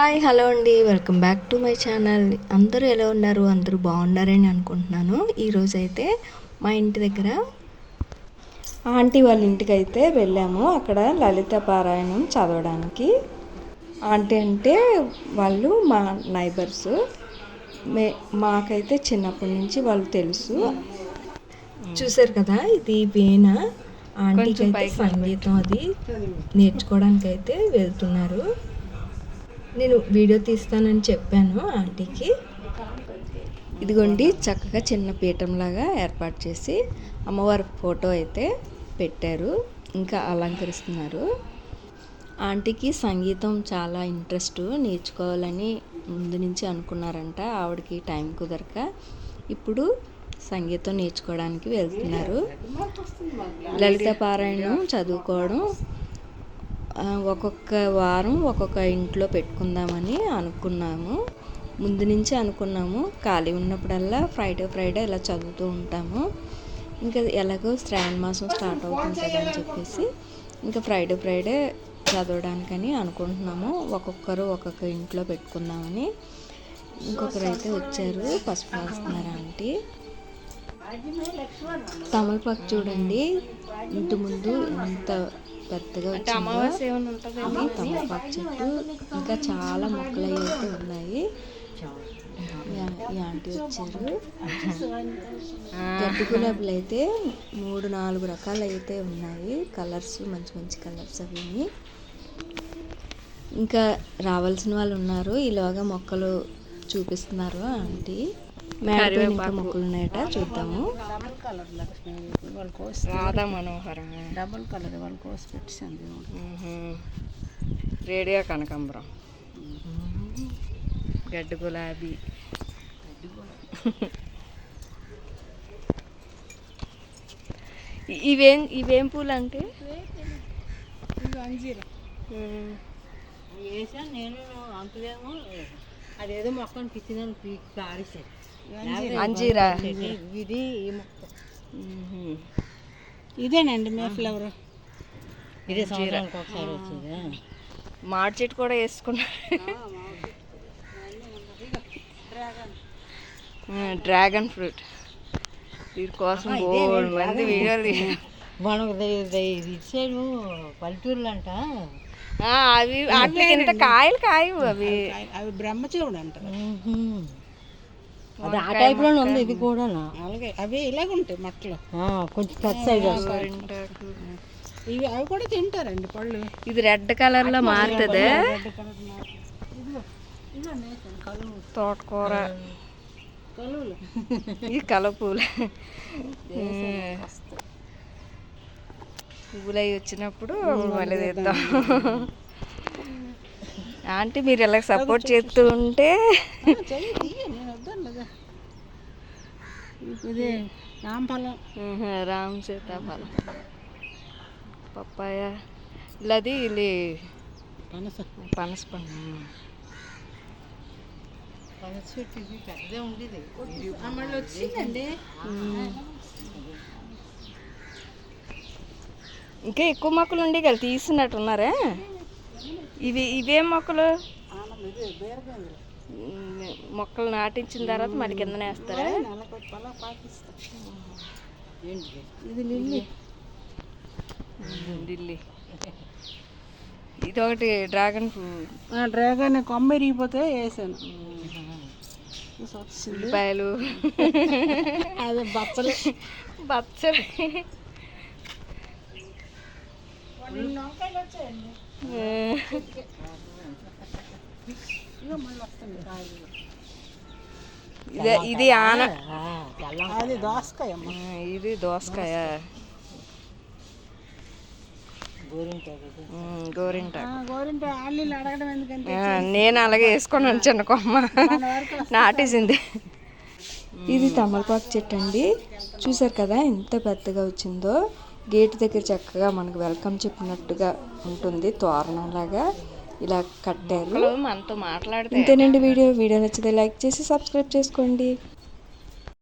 Hi hello అండి. Welcome back to my channel. అందరూ ఎలా ఉన్నారు? అందరూ బాగున్నారని అనుకుంటున్నాను. ఈరోజు అయితే మా ఇంటి దగ్గర ఆంటీ వాళ్ళ ఇంటికి అయితే వెళ్ళాము. అక్కడ లలిత పారాయణం చదవడానికి. ఆంటీ అంటే వాళ్ళు మా నైబర్స్. మే మాకైతే చిన్నప్పటి నుంచి వాళ్ళు తెలుసు. చూసారు కదా ఇది వీణ. ఆంటీకి అయితే సంగీతం అది నేర్చుకోవడానికి అయితే వెళ్తున్నారు. నేను వీడియో తీస్తానని చెప్పాను ఆంటీకి. ఇదిగోండి చక్కగా చిన్న పీఠంలాగా ఏర్పాటు చేసి అమ్మవారి ఫోటో అయితే పెట్టారు. ఇంకా అలంకరిస్తున్నారు. ఆంటీకి సంగీతం చాలా ఇంట్రెస్ట్ నేర్చుకోవాలని ముందు నుంచి అనుకున్నారంట. ఆవిడకి టైం కుదరక ఇప్పుడు సంగీతం నేర్చుకోవడానికి వెళ్తున్నారు. లలిత పారాయణం చదువుకోవడం ఒక్కొక్క వారం ఒక్కొక్క ఇంట్లో పెట్టుకుందామని అనుకున్నాము. ముందు నుంచి అనుకున్నాము. ఖాళీ ఉన్నప్పుడల్లా ఫ్రైడే ఫ్రైడే ఇలా చదువుతూ ఉంటాము. ఇంకా ఎలాగో శ్రావణ మాసం స్టార్ట్ అవుతుంది కదా అని చెప్పేసి ఇంకా ఫ్రైడే ఫ్రైడే చదవడానికని అనుకుంటున్నాము. ఒక్కొక్కరు ఒక్కొక్క ఇంట్లో పెట్టుకుందామని. ఇంకొకరు అయితే వచ్చారు పసుపు రాస్తున్నారు ఆంటీ. తమలపాకు చూడండి. ఇంటి ముందు ఎంత పెద్దగా వచ్చిందో ఇది తమలపాకు చెట్టు. ఇంకా చాలా మొక్కలు అయితే ఉన్నాయి. ఆంటీ వచ్చారు. గడ్డి గులాబీలు అయితే మూడు నాలుగు రకాలు అయితే ఉన్నాయి. కలర్స్ మంచి మంచి కలర్స్ అవి ఇంకా రావాల్సిన వాళ్ళు ఉన్నారు. ఈలోగా మొక్కలు చూపిస్తున్నారు ఆంటీ. మేడ ఇంకా మొక్కలు ఉన్నాయట చూద్దాము. డబల్ కలర్ లక్ష్మి వాళ్ళ కోసి రాధా మనోహరం. డబల్ కలర్ వాళ్ళ కోసి పెట్టింది రేడియో కనకాంబరం. గడ్డి గులాబీ. ఇవేం ఇవేం పూలు అంటే అంజీరా. వేసాను నేను అంకులేమో అదేదో మొక్కను పిచ్చిదాన్ని పీకి పారేసాను అంజీరా. ఇది. ఇదేనండి మే ఫ్లవర్? ఇదే సంవత్సరానికి ఒకసారి వచ్చేదా? మాడి చెట్టు కూడా వేసుకున్నా. డ్రాగన్. ఫ్రూట్. వీటి కోసం మంది వీడియోలు మనం ఇది సైడు పల్లెటూరులు అంట అవి వాటికి ఇంత కాయలు కాయవు అవి అవి. బ్రహ్మచూడు అంటారు అది ఆ టైప్లోనే ఉంది ఇది కూడా అలాగే అవి ఇలాగ ఉంటాయి మట్టలు. కొంచెం పెద్ద సైజ్. ఇవి అవి కూడా తింటారండి పళ్ళు. ఇది రెడ్ కలర్లో మారుతుంది. తోటకూర. కలువులు. ఈ కలపూలు పువ్వులు అవి వచ్చినప్పుడు మళ్ళీ తెద్దాం. ఆంటీ మీరు ఇలా సపోర్ట్ చేస్తూ ఉంటే ఇది రామ్ సీతాఫలం. పప్పాయ. ఇలాది ఇది పనస. పనస పండు. పనస చెట్టు ఇది ఉండేది. మళ్ళీ వచ్చిందండి. ఇంకా ఎక్కువ మొక్కలు ఉండి కదా తీసినట్టున్నారా ఇవి ఇవేం మొక్కలు? మొక్కలు నాటించిన తర్వాత మరి కిందనే వేస్తారా? ఇది లిల్లీ. ఢిల్లీ ఇది ఒకటి డ్రాగన్ ఫ్రూట్. డ్రాగన్ కొమ్మ ఇరిగిపోతే వేసాను. ఉల్లిపాయలు. అదే బచ్చలు. బచ్చలి ఇక మళ్ళీ వస్తుంది కాయలు ఇదే ఇది ఆన అది దోసకాయ ఇది దోసకాయ. నేను అలాగే వేసుకున్నాను చిన్న కొమ్మ. నాటేసింది. ఇది తమలపాకు చెట్టు అండి. చూసారు కదా ఎంత పెద్దగా వచ్చిందో? గేట్ దగ్గర చక్కగా మనకు వెల్కమ్ చెప్పినట్టుగా ఉంటుంది తోరణంలాగా ఇలా కట్టారు. మనతో మాట్లాడితే ఇంతేనండి వీడియో. వీడియో నచ్చితే లైక్ చేసి సబ్స్క్రైబ్ చేసుకోండి.